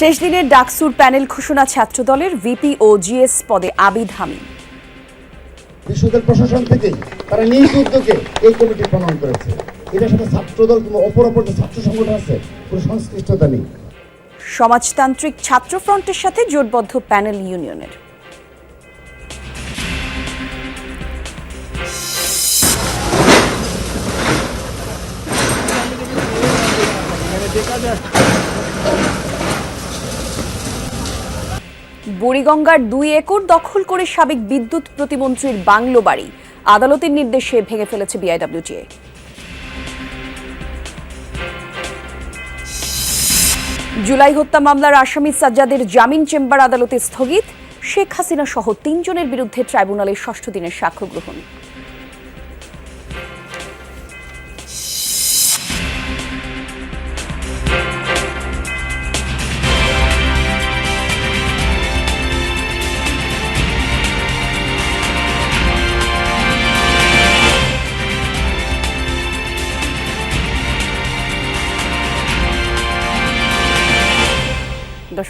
শেষ দিনের ডাকসুর প্যানেল ঘোষণা ছাত্রদলের ভিপি ও জিএস পদে আবিদ হামিদ বিশ্ববিদ্যালয় প্রশাসন থেকেই তারা নিজ উদ্যোগে এই কমিটি প্রণয়ন করেছে। এটার সাথে ছাত্রদল কিংবা অপর অপর যে ছাত্র সংগঠন আছে কোনো সংশ্লিষ্টতা নেই। সমাজতান্ত্রিক ছাত্র ফ্রন্টের সাথে জোটবদ্ধ প্যানেল ইউনিয়নের। বুড়িগঙ্গার দুই একর দখল করে সাবেক বিদ্যুৎ প্রতিমন্ত্রীর বাংলো বাড়ি। আদালতের নির্দেশে ভেঙে ফেলেছে বিআইডব্লিউটিএ জুলাই হত্যা মামলার আসামি সাজ্জাদের জামিন চেম্বার আদালতে স্থগিত। শেখ হাসিনা সহ তিনজনের বিরুদ্ধে ট্রাইব্যুনালের ষষ্ঠ দিনের সাক্ষ্য গ্রহণ।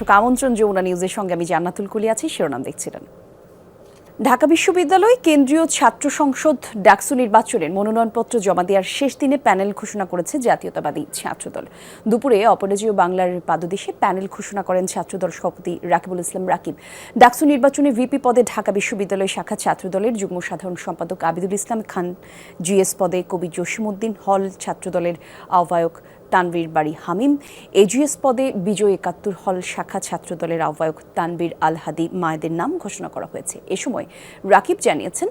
দর্শক আমন্ত্রণ যমুনা নিউজের সঙ্গে আমি জান্নাতুল কুলি আছি, শিরোনাম দেখছিলেন। ঢাকা বিশ্ববিদ্যালয় কেন্দ্রীয় ছাত্র সংসদ ডাকসু নির্বাচনের মনোনয়নপত্র জমা দেওয়ার শেষ দিনে প্যানেল ঘোষণা করেছে জাতীয়তাবাদী ছাত্রদল। দুপুরে অপরাজীয় বাংলার পাদদেশে প্যানেল ঘোষণা করেন ছাত্রদল সভাপতি রাকিবুল ইসলাম রাকিব। ডাকসু নির্বাচনে ভিপি পদে ঢাকা বিশ্ববিদ্যালয় শাখা ছাত্রদলের যুগ্ম সাধারণ সম্পাদক আবিদুল ইসলাম খান, জিএস পদে কবি জসিমউদ্দিন, হল ছাত্রদলের আহ্বায়ক তানভীর বাড়ি হামিম। এজিএস পদে বিজয় একাত্তর হল শাখা ছাত্রদলের আহ্বায়ক তানবীর আল হাদি মায়েদের নাম ঘোষণা করা হয়েছে। এ সময় রাকিব জানিয়েছেন,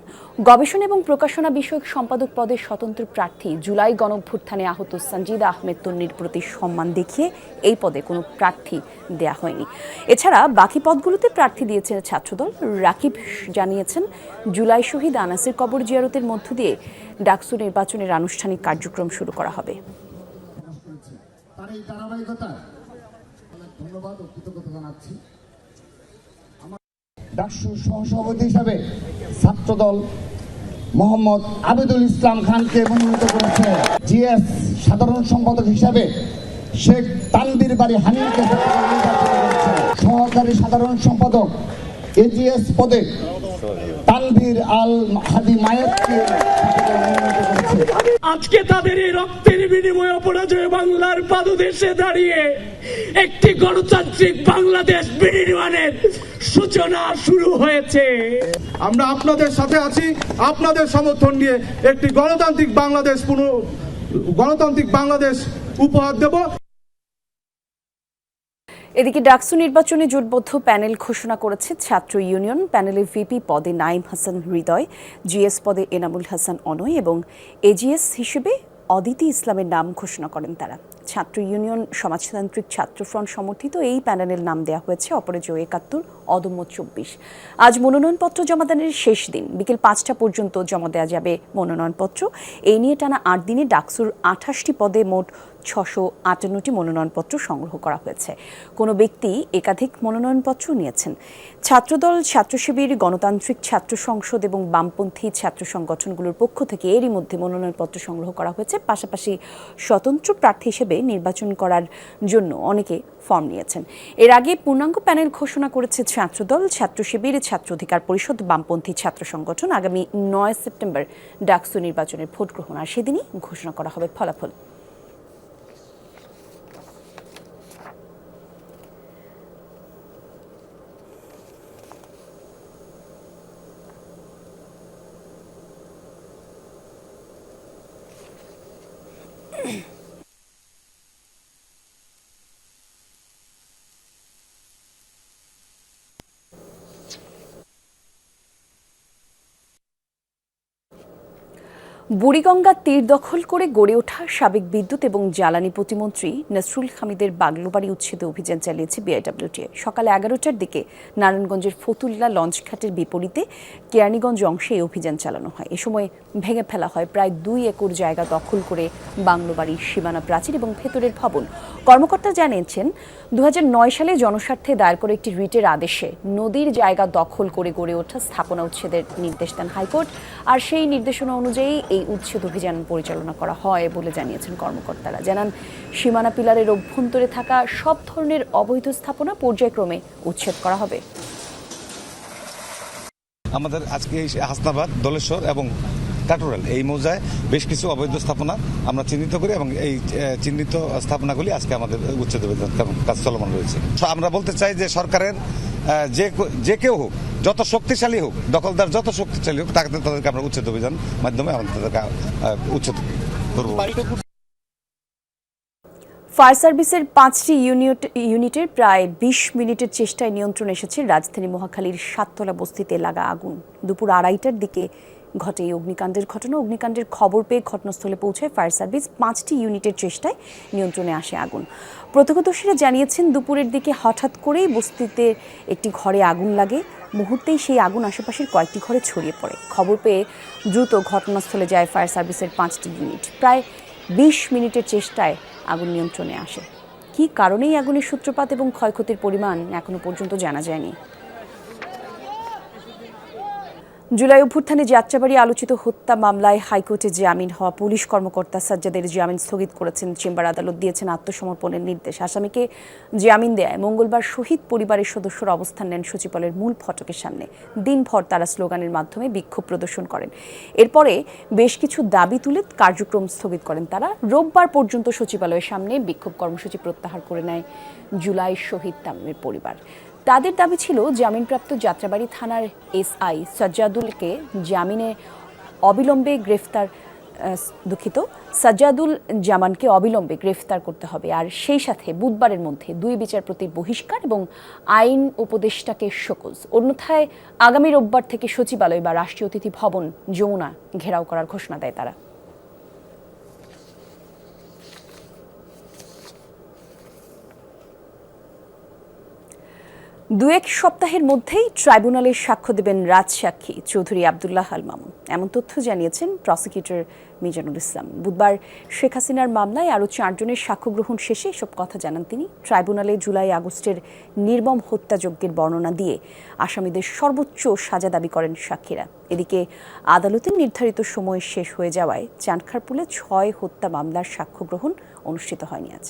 গবেষণা এবং প্রকাশনা বিষয়ক সম্পাদক পদে স্বতন্ত্র প্রার্থী জুলাই গণভ্যুত্থানে আহত সঞ্জিদা আহমেদ তন্নির প্রতি সম্মান দেখিয়ে এই পদে কোনো প্রার্থী দেয়া হয়নি। এছাড়া বাকি পদগুলোতে প্রার্থী দিয়েছে ছাত্রদল। রাকিব জানিয়েছেন, জুলাই শহীদ আনাসের কবর জিয়ারতের মধ্য দিয়ে ডাকসু নির্বাচনের আনুষ্ঠানিক কার্যক্রম শুরু করা হবে। তার এই ধারাবাহিকতা অনেক ধন্যবাদ ও কৃতজ্ঞতা জানাচ্ছি ডাকসুর সহসভাপতি হিসাবে ছাত্রদল মোহাম্মদ আবিদুল ইসলাম খানকে মনোনীত করেছে জিএস সাধারণ সম্পাদক হিসাবে শেখ তানবীর বাড়ি হানিমকে। সহকারী সাধারণ সম্পাদক এজিএস পদে তানভীর আল হাদি মায়েতকে ছাত্রদল মনোনীত করেছে আজকে তাদের এই রক্তের বিনিময়ে অপরাজয় বাংলার পাদদেশে দাঁড়িয়ে একটি গণতান্ত্রিক বাংলাদেশ বিনির্মাণের সূচনা শুরু হয়েছে। আমরা আপনাদের সাথে আছি আপনাদের সমর্থন নিয়ে একটি গণতান্ত্রিক বাংলাদেশ পুনঃ গণতান্ত্রিক বাংলাদেশ উপহার দেব। এদিকে ডাকসু নির্বাচনে জোটবদ্ধ প্যানেল ঘোষণা করেছে ছাত্র ইউনিয়ন। প্যানেলে ভিপি পদে নাইম হাসান হৃদয়, জিএস পদে এনামুল হাসান অনয় এবং এজিএস হিসেবে অদিতি ইসলামের নাম ঘোষণা করেন তারা। ছাত্র ইউনিয়ন সমাজতান্ত্রিক ছাত্র ফ্রন্ট সমর্থিত এই প্যানেলের নাম দেওয়া হয়েছে অপরাজয় একাত্তর, অদম্য চব্বিশ। আজ মনোনয়নপত্র জমাদানের শেষ দিন। বিকেল পাঁচটা পর্যন্ত জমা দেওয়া যাবে মনোনয়নপত্র। এই নিয়ে টানা আট দিনে ডাকসুর আঠাশটি পদে মোট ছশো আটান্নটি মনোনয়নপত্র সংগ্রহ করা হয়েছে। কোনো ব্যক্তি একাধিক মনোনয়নপত্র নিয়েছেন। ছাত্রদল ছাত্র শিবির গণতান্ত্রিক ছাত্র সংসদ এবং বামপন্থী ছাত্র সংগঠনগুলোর পক্ষ থেকে এরই মধ্যে মনোনয়নপত্র সংগ্রহ করা হয়েছে। পাশাপাশি স্বতন্ত্র প্রার্থী হিসেবে নির্বাচন করার জন্য অনেকে ফর্ম নিয়েছেন। এর আগে পূর্ণাঙ্গ প্যানেল ঘোষণা করেছে ছাত্রদল ছাত্র শিবির ছাত্র অধিকার পরিষদ, বামপন্থী ছাত্র সংগঠন। আগামী নয় সেপ্টেম্বর ডাকসু নির্বাচনের ভোট গ্রহণ আর সেদিনই ঘোষণা করা হবে ফলাফল। বুড়িগঙ্গা তীর দখল করে গড়ে ওঠা সাবেক বিদ্যুৎ এবং জ্বালানি প্রতিমন্ত্রী নসরুল হামিদের বাগলোবাড়ি উচ্ছেদে অভিযান চালিয়েছে বিআইডব্লিউটিএ সকাল এগারোটার দিকে নারায়ণগঞ্জের ফতুল্লা লঞ্চঘাটের বিপরীতে কেরানীগঞ্জ অংশে এই অভিযান চালানো হয়। এ সময় ভেঙে ফেলা হয় প্রায় দুই একর জায়গা দখল করে বাংলোবাড়ির সীমানা প্রাচীর এবং ভেতরের ভবন। কর্মকর্তা জানিয়েছেন দু হাজার নয় সালে জনস্বার্থে দায়ের করে একটি রিটের আদেশে নদীর জায়গা দখল করে গড়ে ওঠা স্থাপনা উচ্ছেদের নির্দেশ দেন হাইকোর্ট। আর সেই নির্দেশনা অনুযায়ী এই উচ্ছেদ অভিযান পরিচালনা করা হয় বলে জানিয়েছেন কর্মকর্তারা। জানান, সীমানা পিলারের অভ্যন্তরে থাকা সব ধরনের অবৈধ স্থাপনা পর্যায়ক্রমে উচ্ছেদ করা হবে। আমাদের আজকে হাসনাবাদ, দলেশ্বর এবং কাটুরাল এই মৌজায় বেশ কিছু অবৈধ স্থাপনা আমরা চিহ্নিত করি এবং এই চিহ্নিত স্থাপনাগুলি আজকে আমাদের উচ্ছেদ কাজ চলমান রয়েছে। আমরা বলতে চাই যে সরকারের যে যে কেউ হোক, যত শক্তিশালী হোক, দখলদার যত শক্তিশালী হোক, তাকে তাদেরকে আমরা উচ্ছেদ অভিযান মাধ্যমে আমরা তাদেরকে উচ্ছেদ করব। ফায়ার সার্ভিসের পাঁচটি ইউনিট, ইউনিটের প্রায় বিশ মিনিটের চেষ্টায় নিয়ন্ত্রণ এসেছে রাজধানী মহাখালীর সাততলা বস্তিতে লাগা আগুন। দুপুর আড়াইটার দিকে ঘটে এই অগ্নিকাণ্ডের ঘটনা। অগ্নিকাণ্ডের খবর পেয়ে ঘটনাস্থলে পৌঁছায় ফায়ার সার্ভিস পাঁচটি ইউনিটের চেষ্টায় নিয়ন্ত্রণে আসে আগুন। প্রত্যক্ষদর্শীরা জানিয়েছেন, দুপুরের দিকে হঠাৎ করেই বস্তিতে একটি ঘরে আগুন লাগে। মুহূর্তেই সেই আগুন আশেপাশের কয়েকটি ঘরে ছড়িয়ে পড়ে। খবর পেয়ে দ্রুত ঘটনাস্থলে যায় ফায়ার সার্ভিসের পাঁচটি ইউনিট। প্রায় বিশ মিনিটের চেষ্টায় আগুন নিয়ন্ত্রণে আসে। কী কারণেই আগুনের সূত্রপাত এবং ক্ষয়ক্ষতির পরিমাণ এখনও পর্যন্ত জানা যায়নি। জুলাই অভ্যুত্থানে যাত্রাবাড়ি আলোচিত হত্যা মামলায় হাইকোর্টে জামিন হওয়া পুলিশ কর্মকর্তা সাজ্জাদের জামিন স্থগিত করেছেন চেম্বার আদালত, দিয়েছেন আত্মসমর্পণের নির্দেশ। আসামিকে জামিন দেয় মঙ্গলবার শহীদ পরিবারের সদস্যরা অবস্থান নেন সচিবালয়ের মূল ফটকের সামনে। দিনভর তারা স্লোগানের মাধ্যমে বিক্ষোভ প্রদর্শন করেন। এরপরে বেশ কিছু দাবি তুলে কার্যক্রম স্থগিত করেন তারা। রোববার পর্যন্ত সচিবালয়ের সামনে বিক্ষোভ কর্মসূচি প্রত্যাহার করে নেয় জুলাই শহীদ তামিমের পরিবার। তাদের দাবি ছিল জামিনপ্রাপ্ত যাত্রাবাড়ি থানার এসআই সাজ্জাদুলকে জামিনে অবিলম্বে গ্রেফতার দুঃখিত, সাজ্জাদুল জামানকে অবিলম্বে গ্রেফতার করতে হবে। আর সেই সাথে বুধবারের মধ্যে দুই বিচারপতির বহিষ্কার এবং আইন উপদেষ্টাকে শোকজ। অন্যথায় আগামী রোববার থেকে সচিবালয় বা রাষ্ট্রীয় অতিথি ভবন যমুনা ঘেরাও করার ঘোষণা দেয় তারা। দু এক সপ্তাহের মধ্যেই ট্রাইব্যুনালে সাক্ষ্য দেবেন রাজসাক্ষী চৌধুরী আবদুল্লাহ আল মামুন। এমন তথ্য জানিয়েছেন প্রসিকিউটর মিজানুল ইসলাম। বুধবার শেখ হাসিনার মামলায় আরও চারজনের সাক্ষ্য গ্রহণ শেষে এসব কথা জানান তিনি। ট্রাইব্যুনালে জুলাই আগস্টের নির্মম হত্যাযজ্ঞের বর্ণনা দিয়ে আসামিদের সর্বোচ্চ সাজা দাবি করেন সাক্ষীরা। এদিকে আদালতের নির্ধারিত সময় শেষ হয়ে যাওয়ায় চানখারপুলে ছয় হত্যা মামলার সাক্ষ্য গ্রহণ অনুষ্ঠিত হয়নি আজ।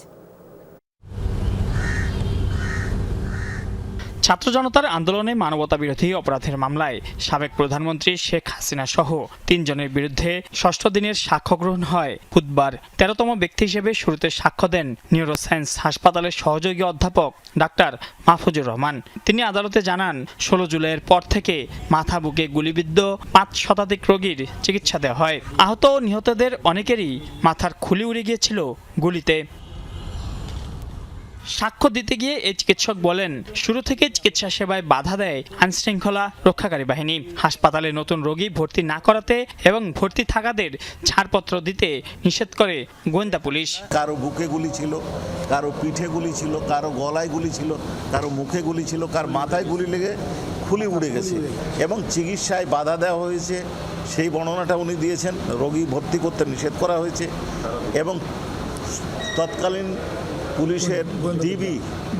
ছাত্র জনতার আন্দোলনে মানবতা বিরোধী অপরাধের মামলায় সাবেক প্রধানমন্ত্রী শেখ হাসিনা সহ তিনজনের বিরুদ্ধে ষষ্ঠ দিনের সাক্ষ্য গ্রহণ হয়। বুধবার তেরোতম ব্যক্তি হিসেবে শুরুতে সাক্ষ্য দেন নিউরোসায়েন্স হাসপাতালের সহযোগী অধ্যাপক ডাক্তার মাহফুজুর রহমান। তিনি আদালতে জানান, ষোলো জুলাইয়ের পর থেকে মাথা বুকে গুলিবিদ্ধ পাঁচ শতাধিক রোগীর চিকিৎসা দেওয়া হয়। আহত নিহতদের অনেকেরই মাথার খুলি উড়ে গিয়েছিল গুলিতে। সাক্ষ্য দিতে গিয়ে এই চিকিৎসক বলেন, শুরু থেকে চিকিৎসা সেবায় বাধা দেয় আইনশৃঙ্খলা রক্ষাকারী বাহিনী। হাসপাতালে নতুন রোগী ভর্তি না করাতে এবং ভর্তি থাকাদের ছাড়পত্র দিতে নিষেধ করে গোয়েন্দা পুলিশ। কারও বুকে গুলি ছিল, কারও পিঠে গুলি ছিল, কারও গলায় গুলি ছিল, কারও মুখে গুলি ছিল, কার মাথায় গুলি লেগে খুলি উড়ে গেছে এবং চিকিৎসায় বাধা দেওয়া হয়েছে। সেই বর্ণনাটা উনি দিয়েছেন, রোগী ভর্তি করতে নিষেধ করা হয়েছে এবং তৎকালীন পুলিশের ডিবি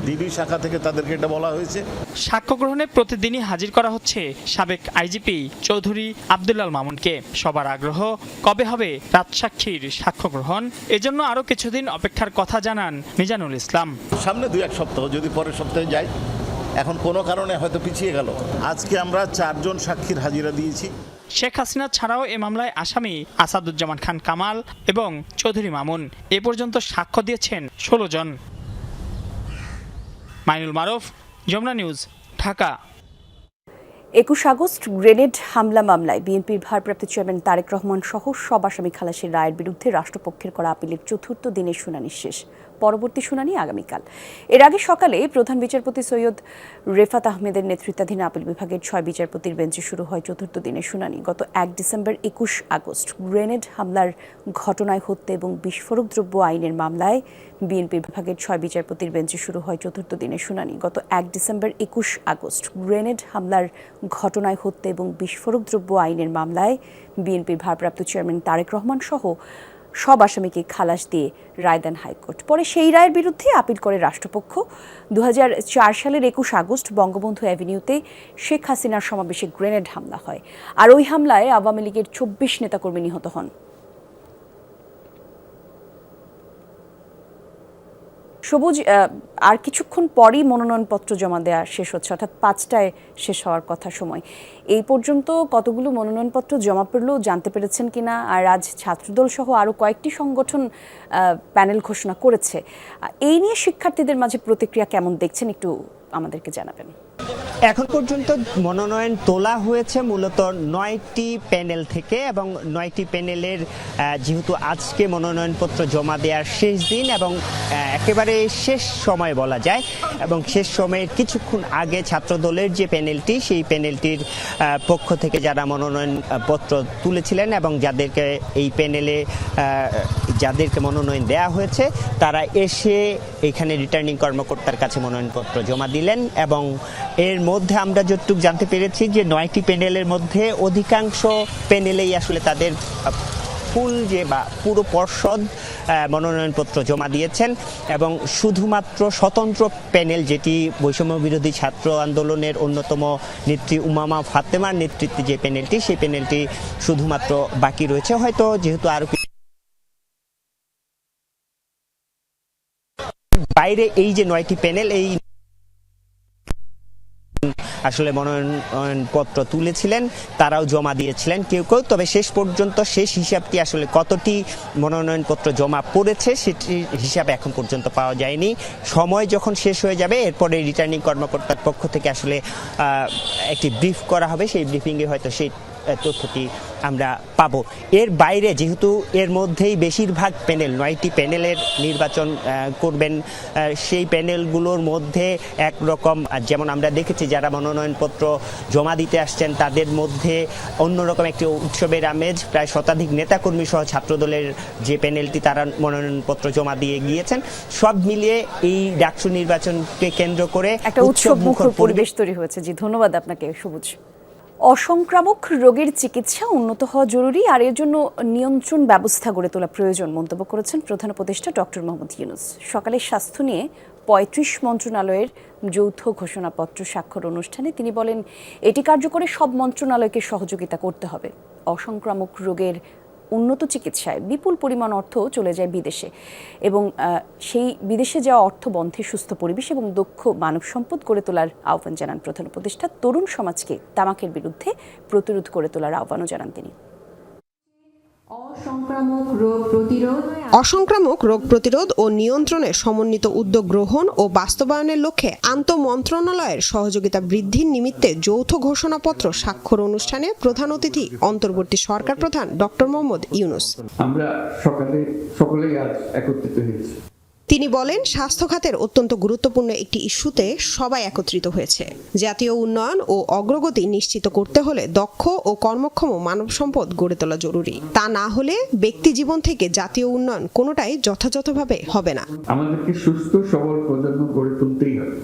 ডিবি শাখা থেকে তাদেরকে এটা বলা হয়েছে। সাক্ষ্য গ্রহণে প্রতিদিনই হাজির করা হচ্ছে সাবেক আইজিপি চৌধুরী আবদুল্লাল মামুনকে। সবার আগ্রহ কবে হবে রাজসাক্ষীর সাক্ষ্য গ্রহণ এজন্য আরও কিছুদিন অপেক্ষার কথা জানান মিজানুল ইসলাম। সামনে দু এক সপ্তাহ যদি পরের সপ্তাহে যাই এখন কোনো কারণে হয়তো পিছিয়ে গেল। আজকে আমরা চারজন সাক্ষীর হাজিরা দিয়েছি। শেখ হাসিনা ছাড়াও এ মামলায় আসামি আসাদুজ্জামান খান কামাল এবং চৌধুরী মামুন। এ পর্যন্ত সাক্ষ্য দিয়েছেন ষোলো জন। মাইনুল মারুফ, যমুনা নিউজ, ঢাকা। একুশ আগস্ট গ্রেনেড হামলা মামলায় বিএনপির ভারপ্রাপ্ত চেয়ারম্যান তারেক রহমান সহ সব আসামি খালাসির রায়ের বিরুদ্ধে রাষ্ট্রপক্ষের করা আপিলের চতুর্থ দিনের শুনানি শেষ। পরবর্তী শুনানি আগামীকাল। এর আগে সকালে প্রধান বিচারপতি সৈয়দ রেফাত আহমেদের নেতৃত্বাধীন আপিল বিভাগের ছয় বিচারপতির বেঞ্চে শুরু হয় চতুর্থ দিনের শুনানি। গত এক ডিসেম্বর একুশ আগস্ট গ্রেনেড হামলার ঘটনায় হত্যা এবং বিস্ফোরক দ্রব্য আইনের মামলায় বিএনপি বিভাগের ছয় বিচারপতির বেঞ্চে শুরু হয় চতুর্থ দিনের শুনানি। গত এক ডিসেম্বর একুশ আগস্ট গ্রেনেড হামলার ঘটনায় হত্যা এবং বিস্ফোরক দ্রব্য আইনের মামলায় বিএনপির ভারপ্রাপ্ত চেয়ারম্যান তারেক রহমান সহ সব আসামিকে খালাস দিয়ে রায় দেন হাইকোর্ট। পরে সেই রায়ের বিরুদ্ধে আপিল করে রাষ্ট্রপক্ষ। দু হাজার চার সালের একুশ আগস্ট বঙ্গবন্ধু অ্যাভিনিউতে শেখ হাসিনার সমাবেশে গ্রেনেড হামলা হয়। আর ওই হামলায় আওয়ামী লীগের চব্বিশ নেতাকর্মী নিহত হন। সবুজ আর কিছুক্ষণ পরই মনোনয়নপত্র জমা দেওয়া শেষ হচ্ছে, অর্থাৎ পাঁচটায় শেষ হওয়ার কথা সময়। এই পর্যন্ত কতগুলো মনোনয়নপত্র জমা পড়লেও জানতে পেরেছেন কিনা? আর আজ ছাত্রদল সহ আরও কয়েকটি সংগঠন প্যানেল ঘোষণা করেছে। এই নিয়ে শিক্ষার্থীদের মাঝে প্রতিক্রিয়া কেমন দেখছেন? একটু আমাদেরকে জানাবেন। এখন পর্যন্ত মনোনয়ন তোলা হয়েছে মূলত নয়টি প্যানেল থেকে এবং নয়টি প্যানেলের যেহেতু আজকে মনোনয়নপত্র জমা দেওয়ার শেষ দিন এবং একেবারে শেষ সময় বলা যায় এবং শেষ সময়ের কিছুক্ষণ আগে ছাত্রদলের যে প্যানেলটি, সেই প্যানেলটির পক্ষ থেকে যারা মনোনয়নপত্র তুলেছিলেন এবং যাদেরকে এই প্যানেলে যাদেরকে মনোনয়ন দেওয়া হয়েছে, তারা এসে এখানে রিটার্নিং কর্মকর্তার কাছে মনোনয়নপত্র জমা দিলেন এবং এর মধ্যে আমরা যতটুকু জানতে পেরেছি যে নয়টি প্যানেলের মধ্যে অধিকাংশ প্যানেলেই আসলে তাদের ফুল যে বা পুরো পর্ষদ মনোনয়নপত্র জমা দিয়েছেন এবং শুধুমাত্র স্বতন্ত্র প্যানেল যেটি বৈষম্য বিরোধী ছাত্র আন্দোলনের অন্যতম নেত্রী উমামা ফাতেমার নেতৃত্বে যে প্যানেলটি, সেই প্যানেলটি শুধুমাত্র বাকি রয়েছে। হয়তো যেহেতু আরও কিছু বাইরে এই যে নয়টি প্যানেল, এই আসলে মনোনয়নপত্র তুলেছিলেন, তারাও জমা দিয়েছিলেন কেউ কেউ। তবে শেষ পর্যন্ত শেষ হিসাবটি আসলে কতটি মনোনয়নপত্র জমা পড়েছে সেটির হিসাব এখন পর্যন্ত পাওয়া যায়নি। সময় যখন শেষ হয়ে যাবে, এরপরে রিটার্নিং কর্মকর্তার পক্ষ থেকে আসলে একটি ব্রিফ করা হবে। সেই ব্রিফিংয়ে হয়তো সেই তথ্যটি আমরা পাবো। এর বাইরে যেহেতু এর মধ্যেই বেশিরভাগ প্যানেল নয়টি প্যানেলের নির্বাচন করবেন সেই প্যানেলগুলোর মধ্যে একরকম যেমন আমরা দেখেছি যারা মনোনয়নপত্র জমা দিতে আসছেন তাদের মধ্যে অন্যরকম একটি উৎসবের আমেজ প্রায় শতাধিক নেতাকর্মী সহ ছাত্রদলের যে প্যানেলটি তারা মনোনয়নপত্র জমা দিয়ে গিয়েছেন। সব মিলিয়ে এই ডাকসু নির্বাচনকে কেন্দ্র করে একটা উৎসব মুখর পরিবেশ তৈরি হয়েছে। জি ধন্যবাদ আপনাকে সবুজ। অসংক্রামক রোগের চিকিৎসা উন্নত হওয়া জরুরি আর এর জন্য নিয়ন্ত্রণ ব্যবস্থা গড়ে তোলা প্রয়োজন মন্তব্য করেছেন প্রধান উপদেষ্টা ডক্টর মোহাম্মদ ইউনুস। সকালে স্বাস্থ্য নিয়ে পঁয়ত্রিশ মন্ত্রণালয়ের যৌথ ঘোষণাপত্র স্বাক্ষর অনুষ্ঠানে তিনি বলেন, এটি কার্যকরে সব মন্ত্রণালয়কে সহযোগিতা করতে হবে। অসংক্রামক রোগের উন্নত চিকিৎসায় বিপুল পরিমাণ অর্থ চলে যায় বিদেশে এবং সেই বিদেশে যাওয়া অর্থ বন্ধে সুস্থ পরিবেশ এবং দক্ষ মানব সম্পদ গড়ে তোলার আহ্বান জানান প্রধান উপদেষ্টা। তরুণ সমাজকে তামাকের বিরুদ্ধে প্রতিরোধ করে তোলার আহ্বানও জানান তিনি। অসংক্রামক রোগ প্রতিরোধ? ও নিয়ন্ত্রণে সমন্বিত উদ্যোগ গ্রহণ ও বাস্তবায়নের লক্ষ্যে আন্তঃমন্ত্রণালয়ের সহযোগিতা বৃদ্ধির নিমিত্তে যৌথ ঘোষণাপত্র স্বাক্ষর অনুষ্ঠানে প্রধান অতিথি অন্তর্বর্তী সরকার প্রধান ডক্টর মোহাম্মদ ইউনুস। আমরা সকালে সকলেই আজ একত্রিত হয়েছি। তিনি বলেন স্বাস্থ্য খাতের অত্যন্ত গুরুত্বপূর্ণ একটি ইস্যুতে সবাই একত্রিত হয়েছে। জাতীয় উন্নয়ন ও অগ্রগতি নিশ্চিত করতে হলে দক্ষ ও কর্মক্ষম মানব সম্পদ গড়ে তোলা জরুরি। তা না হলে ব্যক্তি জীবন থেকে জাতীয় উন্নয়ন কোনোটাই যথাযথভাবে হবে না। আমাদেরকে সুস্থ সবল প্রজন্ম গড়ে তুলতেই হবে।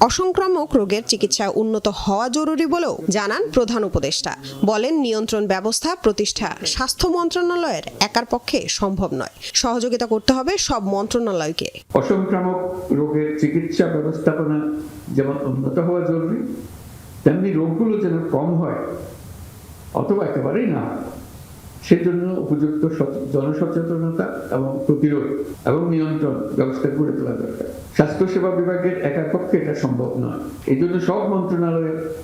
অসংক্রামক রোগের চিকিৎসা উন্নত হওয়া জরুরি বলেও জানান প্রধান উপদেষ্টা। বলেন নিয়ন্ত্রণ ব্যবস্থা প্রতিষ্ঠা স্বাস্থ্য মন্ত্রণালয়ের একার পক্ষে সম্ভব নয়। সহযোগিতা করতে হবে সব মন্ত্রণালয়কে। অসংক্রামক রোগের চিকিৎসা ব্যবস্থাপনা যেমন উন্নত হওয়া জরুরি, তেমনি রোগগুলো যেন কম হয়, অথবা একেবারেই না, সেজন্য উপযুক্ত সচ- জনসচেতনতা এবং প্রতিরোধ এবং নিয়ন্ত্রণ ব্যবস্থা গড়ে তোলা দরকার। স্বাস্থ্যসেবা বিভাগের একার পক্ষে এটা সম্ভব নয়। এই জন্য সব মন্ত্রণালয়ের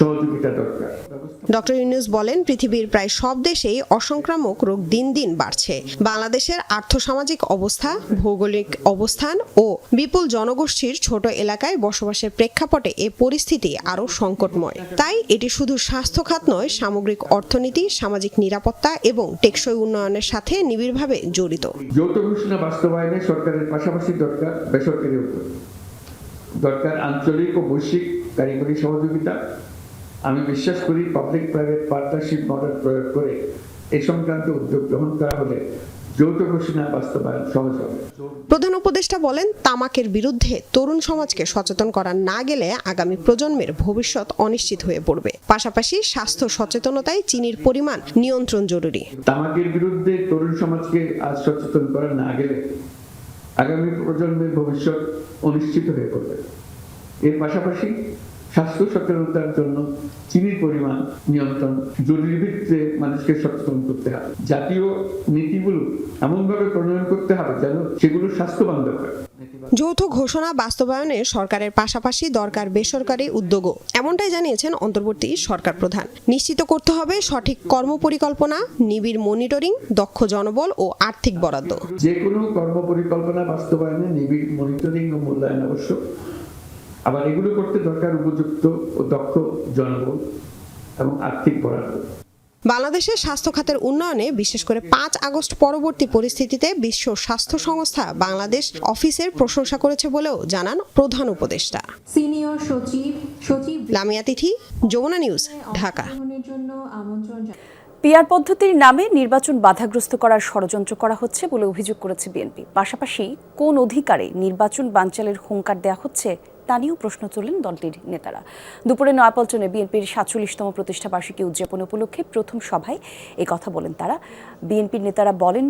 সহযোগিতা দরকার। ডক্টর ইউনুস বলেন পৃথিবীর প্রায় সব দেশেই অসংক্রামক রোগ দিন দিন বাড়ছে। বাংলাদেশের আর্থসামাজিক অবস্থা ভৌগোলিক অবস্থান ও বিপুল জনগোষ্ঠীর ছোট এলাকায় বসবাসের প্রেক্ষাপটে এ পরিস্থিতি আরও সংকটময়। তাই এটি শুধু স্বাস্থ্য খাত নয় সামগ্রিক অর্থনীতি সামাজিক নিরাপত্তা এবং টেকসই উন্নয়নের সাথে নিবিড়ভাবে জড়িত। যৌথ ঘোষণা বাস্তবায়নে সরকারের পাশাপাশি দরকার বেসরকারি দরকার আঞ্চলিক ও বৈশ্বিক কারিগরি সহযোগিতা আমি বিশ্বাস করি পাবলিক প্রাইভেট পার্টনারশিপ মডেল প্রয়োগ করে এ সংক্রান্ত উদ্যোগ গ্রহণ করা হলে যৌথ ঘোষণা বাস্তবায়ন সহজ হবে। প্রধান উপদেষ্টা বলেন তামাকের বিরুদ্ধে তরুণ সমাজকে সচেতন করা না গেলে আগামী প্রজন্মের ভবিষ্যৎ অনিশ্চিত হয়ে পড়বে। পাশাপাশি স্বাস্থ্য সচেতনতায় চিনির পরিমাণ নিয়ন্ত্রণ জরুরি। তামাকের বিরুদ্ধে তরুণ সমাজকে আজ সচেতন করা না গেলে আগামী প্রজন্মের ভবিষ্যৎ অনিশ্চিত হয়ে পড়বে। এর পাশাপাশি স্বাস্থ্য সচেতনতার জন্য চিনির পরিমাণ নিয়ন্ত্রণ জরুরি ভিত্তিতে মানুষকে সচেতন করতে হবে। জাতীয় নীতিগুলো এমনভাবে প্রণয়ন করতে হবে যেন সেগুলো স্বাস্থ্য বান্ধব হয় যৌথ ঘোষণা বাস্তবায়নে সরকারের পাশাপাশি দরকার বেসরকারি উদ্যোগও এমনটাই জানিয়েছেন অন্তর্বর্তী সরকার প্রধান। নিশ্চিত করতে হবে সঠিক কর্মপরিকল্পনা নিবিড় মনিটরিং দক্ষ জনবল ও আর্থিক বরাদ্দ। যে কোনো কর্মপরিকল্পনা বাস্তবায়নে নিবিড় মনিটরিং ও মূল্যায়ন আবশ্যক আবার এগুলো করতে দরকার উপযুক্ত ও দক্ষ জনবল এবং আর্থিক বরাদ্দ। বাংলাদেশের স্বাস্থ্য খাতের উন্নয়নে বিশেষ করে পাঁচ আগস্ট পরবর্তী পরিস্থিতিতে বিশ্ব স্বাস্থ্য সংস্থা বাংলাদেশ অফিসের প্রশংসা করেছে বলেও জানান প্রধান উপদেষ্টা। সিনিয়র সচিব সচিব লামিয়া তিথি যমুনা নিউজ ঢাকা। পিয়ার পদ্ধতির নামে নির্বাচন বাধাগ্রস্ত করার ষড়যন্ত্র করা হচ্ছে বলে অভিযোগ করেছে বিএনপি। পাশাপাশি কোন অধিকারে নির্বাচন বানচালের হুঙ্কার দেয়া হচ্ছে তা নিয়েও প্রশ্ন তোলেন দলটির নেতারা। দুপুরে নয়াপল্টনে বিএনপির সাতচল্লিশতম প্রতিষ্ঠা বার্ষিকী উদযাপন উপলক্ষে প্রথম সভায় এ কথা বলেন তারা। বিএনপির নেতারা বলেন,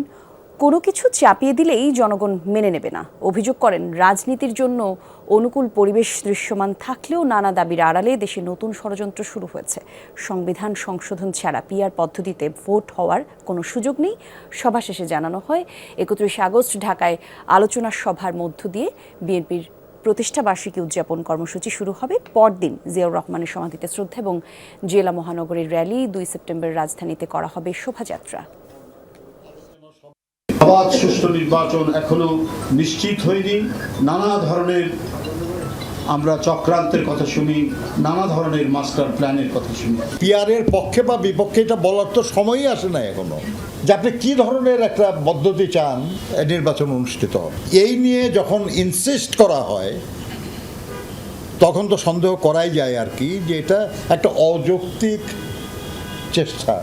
কোনো কিছু চাপিয়ে দিলেই জনগণ মেনে নেবে না। অভিযোগ করেন, রাজনীতির জন্য অনুকূল পরিবেশ দৃশ্যমান থাকলেও নানা দাবির আড়ালে দেশে নতুন ষড়যন্ত্র শুরু হয়েছে। সংবিধান সংশোধন ছাড়া পিয়ার পদ্ধতিতে ভোট হওয়ার কোনো সুযোগ নেই। সভা শেষে জানানো হয়, একত্রিশে আগস্ট ঢাকায় আলোচনা সভার মধ্য দিয়ে বিএনপির প্রতিষ্ঠা বার্ষিকী উদযাপন কর্মসূচি শুরু হবে। পরদিন জিয়াউর রহমানের সমাধিতে শ্রদ্ধা এবং জেলা মহানগরের র্যালি দুই সেপ্টেম্বর রাজধানীতে করা হবে শোভাযাত্রা। অবাধ সুষ্ঠু নির্বাচন এখনও নিশ্চিত হয়নি। নানা ধরনের আমরা চক্রান্তের কথা শুনি, নানা ধরনের মাস্টার প্ল্যানের কথা শুনি। পিয়ারের পক্ষে বা বিপক্ষে এটা বলার তো সময়ই আসে না এখনও। যে আপনি কী ধরনের একটা পদ্ধতি চান নির্বাচন অনুষ্ঠিত এই নিয়ে যখন ইনসিস্ট করা হয়, তখন তো সন্দেহ করাই যায় আর কি, যে এটা একটা অযৌক্তিক চেষ্টা।